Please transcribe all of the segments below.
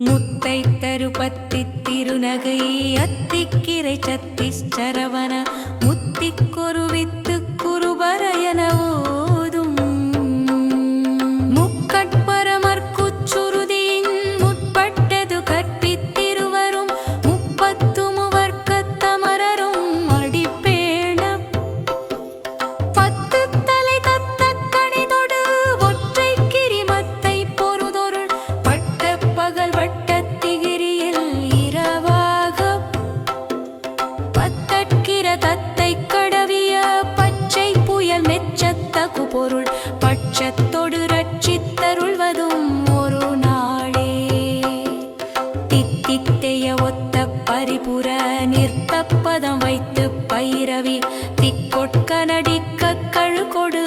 முத்தை தருபத்தி திருநகை அத்திக்கிரை சத்திஸ்டரவன முத்திக்கொரு பட்சத்தொடு ரட்சித்தருள்வதும் ஒரு நாளே. தித்தித்தைய ஒத்த பரிபுர நிறுத்தப்பதம் வைத்து பைரவி திக்கொட்க நடிக்க கழுகொடு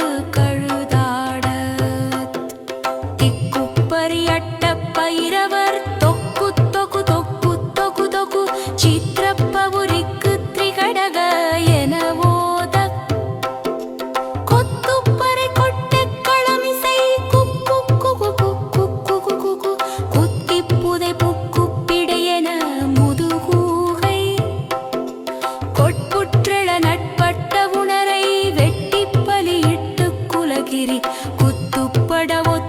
కుత్తు పడవచ్చు